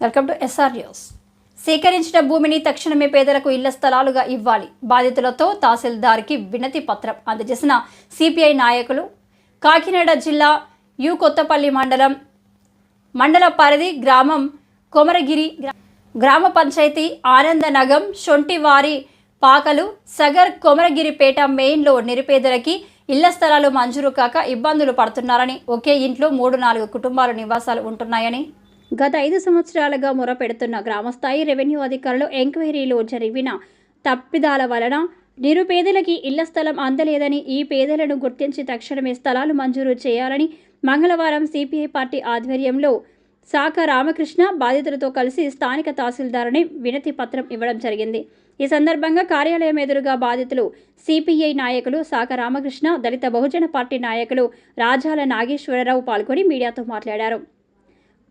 Welcome to SR news. సేకరించిన భూమిని తక్షణమే పేదలకు ఇళ్ళ స్థలాలుగా ఇవ్వాలి. బాధితులతో తహసీల్దార్కి వినతి పత్రం అందజేసిన సిపిఐ నాయకులు కాకినాడ జిల్లా యు కొత్తపల్లి మండలం మండల పరిధి గ్రామం కొమరగిరి గ్రామ పంచాయతీ ఆనందనగం శొంటివారి పాకలు సగర్ కొమరగిరిపేట మెయిన్లో నిరుపేదలకి ఇళ్ళ స్థలాలు మంజూరు కాక ఇబ్బందులు పడుతున్నారని ఒకే ఇంట్లో మూడు నాలుగు కుటుంబాలు నివాసాలు ఉంటున్నాయని గత ఐదు సంవత్సరాలుగా మొరపెడుతున్న గ్రామస్థాయి రెవెన్యూ అధికారులు ఎంక్వైరీలో జరిగిన తప్పిదాల వలన నిరుపేదలకి ఇళ్ళ స్థలం అందలేదని ఈ పేదలను గుర్తించి తక్షణమే స్థలాలు మంజూరు చేయాలని మంగళవారం సిపిఐ పార్టీ ఆధ్వర్యంలో శాఖ రామకృష్ణ బాధితులతో కలిసి స్థానిక తహసీల్దారుని వినతి పత్రం ఇవ్వడం జరిగింది. ఈ సందర్భంగా కార్యాలయం ఎదురుగా బాధితులు సిపిఐ నాయకులు శాఖ రామకృష్ణ దళిత బహుజన పార్టీ నాయకులు రాజాల నాగేశ్వరరావు పాల్గొని మీడియాతో మాట్లాడారు.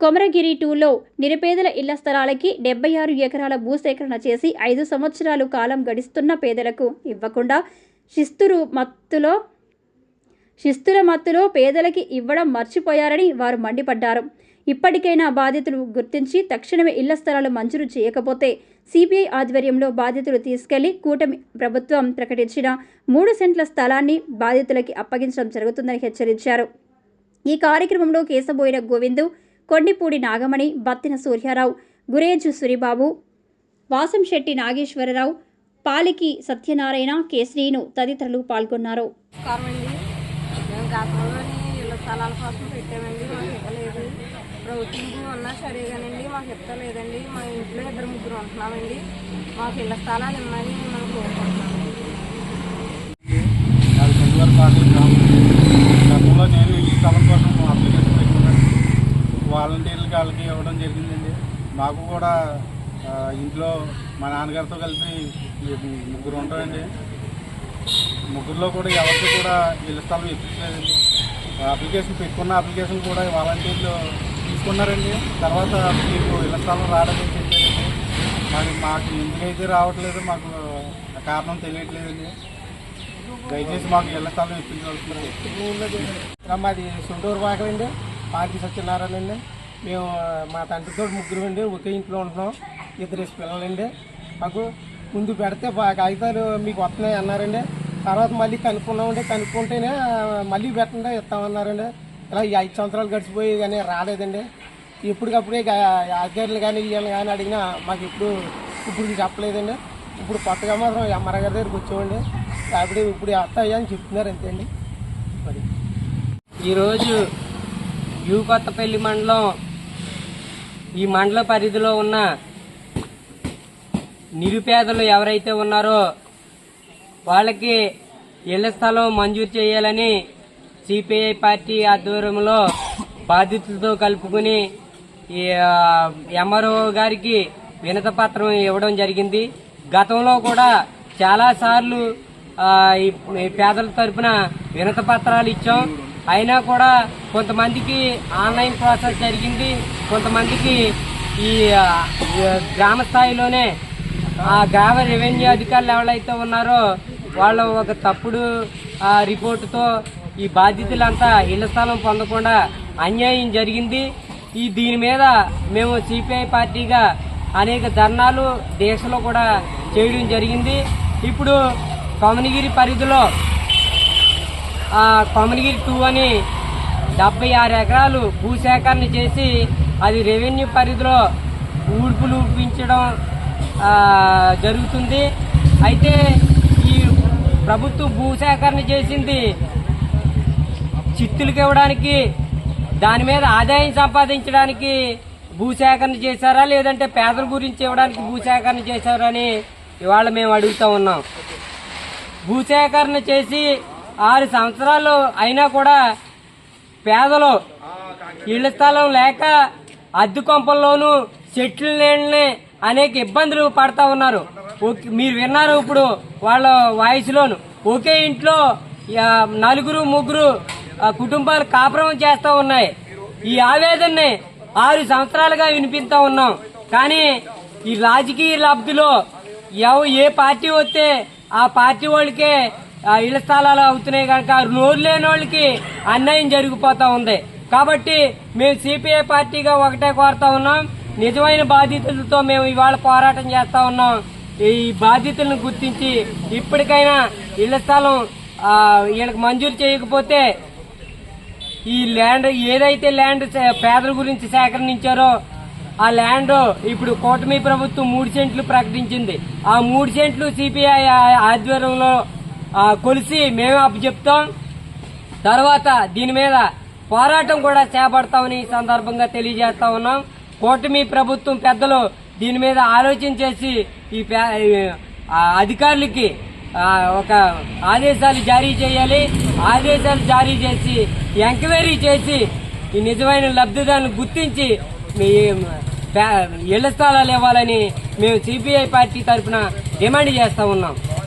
కొమరగిరి టూలో నిరుపేదల ఇళ్ళ స్థలాలకి డెబ్బై ఆరు ఎకరాల భూసేకరణ చేసి ఐదు సంవత్సరాలు కాలం గడిస్తున్న పేదలకు ఇవ్వకుండా శిస్తురు మత్తులో శిస్తుల మత్తులో పేదలకి ఇవ్వడం మర్చిపోయారని వారు మండిపడ్డారు. ఇప్పటికైనా బాధితులు గుర్తించి తక్షణమే ఇళ్ళ స్థలాలు మంజూరు చేయకపోతే సిపిఐ ఆధ్వర్యంలో బాధితులు తీసుకెళ్ళి కూటమి ప్రభుత్వం ప్రకటించిన మూడు సెంట్ల స్థలాన్ని బాధితులకి అప్పగించడం జరుగుతుందని హెచ్చరించారు. ఈ కార్యక్రమంలో కేశబోయిన గోవిందు కొండిపూడి నాగమణి బత్తిన సూర్యారావు గురేజు సురిబాబు వాసంశెట్టి నాగేశ్వరరావు పాలికి సత్యనారాయణ కె శ్రీను తదితరులు పాల్గొన్నారు. స్థలాల కోసం పెట్టామండి. మాకు ఇవ్వలేదు. ప్రభుత్వం ఉన్నా సరే కానండి మాకు ఇవ్వలేదండి. మా ఇంట్లో ఇద్దరు ముగ్గురు ఉంటున్నామండి. మాకు ఇళ్ళ స్థలాలు ఇమ్మని మనం కోరుకుంటున్నామండి నాలుగు సంవత్సరాల పాటు గ్రామం గతంలో నేను ఈ స్థలం కోసం అప్లికేషన్ పెట్టుకున్నాను వాలంటీర్లకి వాళ్ళకి ఇవ్వడం జరిగిందండి. మాకు కూడా ఇంట్లో మా నాన్నగారితో కలిపి ముగ్గురు ఉంటామండి ముగ్గురులో కూడా ఎవరికి కూడా ఇళ్ళ స్థలం ఇప్పించలేదండి. అప్లికేషన్ పెట్టుకున్న అప్లికేషన్ కూడా వాలంటీర్లు తీసుకున్నారండి. తర్వాత మీకు ఇళ్ళ స్థలం రావడం చెప్పారండి. మరి మాకు ఎందుకైతే రావట్లేదు మాకు కారణం తెలియట్లేదండి. దయచేసి మాకు ఇళ్ళ స్థలం ఇప్పించవలసింది మాది సొంటూరు పాకలండి. పార్టీ సత్యనారాయణ అండి. మేము మా తండ్రితో ముగ్గురు అండి ఒకే ఇంట్లో ఉంటున్నాం. ఇద్దరు పిల్లలండి. మాకు ముందు పెడితే కాగితాలు మీకు వస్తున్నాయి అన్నారండి. తర్వాత మళ్ళీ కనుక్కున్నామండి. కనుక్కుంటేనే మళ్ళీ పెట్టండి ఇస్తామన్నారండి. ఇలా ఈ ఐదు సంవత్సరాలు గడిచిపోయి కానీ రాలేదండి. ఎప్పటికప్పుడే అధికారులు కానీ వీళ్ళని కానీ అడిగినా మాకు ఇప్పుడు ఇప్పుడు చెప్పలేదండి. ఇప్పుడు కొత్తగా మాత్రం ఎంఆర్ఐ గారి దగ్గరికి వచ్చామండి. కాబట్టి ఇప్పుడు వస్తాయి అని చెప్తున్నారు అంతే అండి. మరి ఈరోజు యూ కొత్తపల్లి మండలం ఈ మండల పరిధిలో ఉన్న నిరుపేదలు ఎవరైతే ఉన్నారో వాళ్ళకి ఇళ్ళ స్థలం మంజూరు చేయాలని సిపిఐ పార్టీ ఆధ్వర్యంలో బాధితులతో కలుపుకుని ఈ ఎంఆర్ఓ గారికి వినత పత్రం ఇవ్వడం జరిగింది. గతంలో కూడా చాలా సార్లు ఈ పేదల తరపున వినత పత్రాలు ఇచ్చాం. అయినా కూడా కొంతమందికి ఆన్లైన్ ప్రాసెస్ జరిగింది కొంతమందికి ఈ గ్రామ స్థాయిలోనే ఆ గ్రామ రెవెన్యూ అధికారులు ఎవరైతే ఉన్నారో వాళ్ళు ఒక తప్పుడు ఆ, రిపోర్టుతో ఈ బాధితులంతా ఇళ్ళ స్థలం పొందకుండా అన్యాయం జరిగింది. ఈ దీని మీద మేము సిపిఐ పార్టీగా అనేక ధర్నాలు దీక్షలు కూడా చేయడం జరిగింది. ఇప్పుడు కమనగిరి పరిధిలో కొమనగిరి టూ అని డెబ్బై ఆరు ఎకరాలు భూసేకరణ చేసి అది రెవెన్యూ పరిధిలో ఊడ్పులు ఊపించడం జరుగుతుంది. అయితే ఈ ప్రభుత్వం భూసేకరణ చేసింది చిత్తులకి ఇవ్వడానికి దాని మీద ఆదాయం సంపాదించడానికి భూసేకరణ చేశారా లేదంటే పేదల గురించి ఇవ్వడానికి భూసేకరణ చేశారా అని ఇవాళ మేము అడుగుతా ఉన్నాం. భూసేకరణ చేసి ఆరు సంవత్సరాలు అయినా కూడా పేదలు ఇళ్ళ స్థలం లేక అద్దె కొంపల్లోనూ చెట్లు నీళ్ళని అనేక ఇబ్బందులు పడతా ఉన్నారు. ఓకే- మీరు విన్నారు ఇప్పుడు వాళ్ళ వాయిస్లోను. ఒకే ఇంట్లో నలుగురు ముగ్గురు కుటుంబాలు కాపురం చేస్తూ ఉన్నాయి. ఈ ఆవేదనని ఆరు సంవత్సరాలుగా వినిపిస్తూ ఉన్నాం. కానీ ఈ రాజకీయ లబ్ధిలో ఎవ ఏ పార్టీ వస్తే ఆ పార్టీ వాళ్ళకే ఇళ్ళ స్థలాలు అవుతున్నాయి కనుక నోరు లేని వాళ్ళకి అన్యాయం జరిగిపోతా ఉంది. కాబట్టి మేము సిపిఐ పార్టీగా ఒకటే కోరుతా ఉన్నాం. నిజమైన బాధితులతో మేము ఇవాళ పోరాటం చేస్తా ఉన్నాం. ఈ బాధితులను గుర్తించి ఇప్పటికైనా ఇళ్ళ స్థలం వీళ్ళకి మంజూరు చేయకపోతే ఈ ల్యాండ్ ఏదైతే ల్యాండ్ పేదల గురించి సేకరించారో ఆ ల్యాండ్ ఇప్పుడు కూటమి ప్రభుత్వం మూడు సెంట్లు ప్రకటించింది. ఆ మూడు సెంట్లు సిపిఐ ఆధ్వర్యంలో కొలిసి మేము అప్పచెప్తాం తర్వాత దీని మీద పోరాటం కూడా చేపడతామని ఈ సందర్భంగా తెలియజేస్తా ఉన్నాం. కూటమి ప్రభుత్వం పెద్దలు దీని మీద ఆలోచన చేసి ఈ పే- అధికారులకి ఒక ఆదేశాలు జారీ చేయాలి. ఆదేశాలు జారీ చేసి ఎంక్వైరీ చేసి ఈ నిజమైన లబ్ధిదారులను గుర్తించి ఇళ్ళ స్థలాలు ఇవ్వాలని మేము సిపిఐ పార్టీ తరఫున డిమాండ్ చేస్తా ఉన్నాం.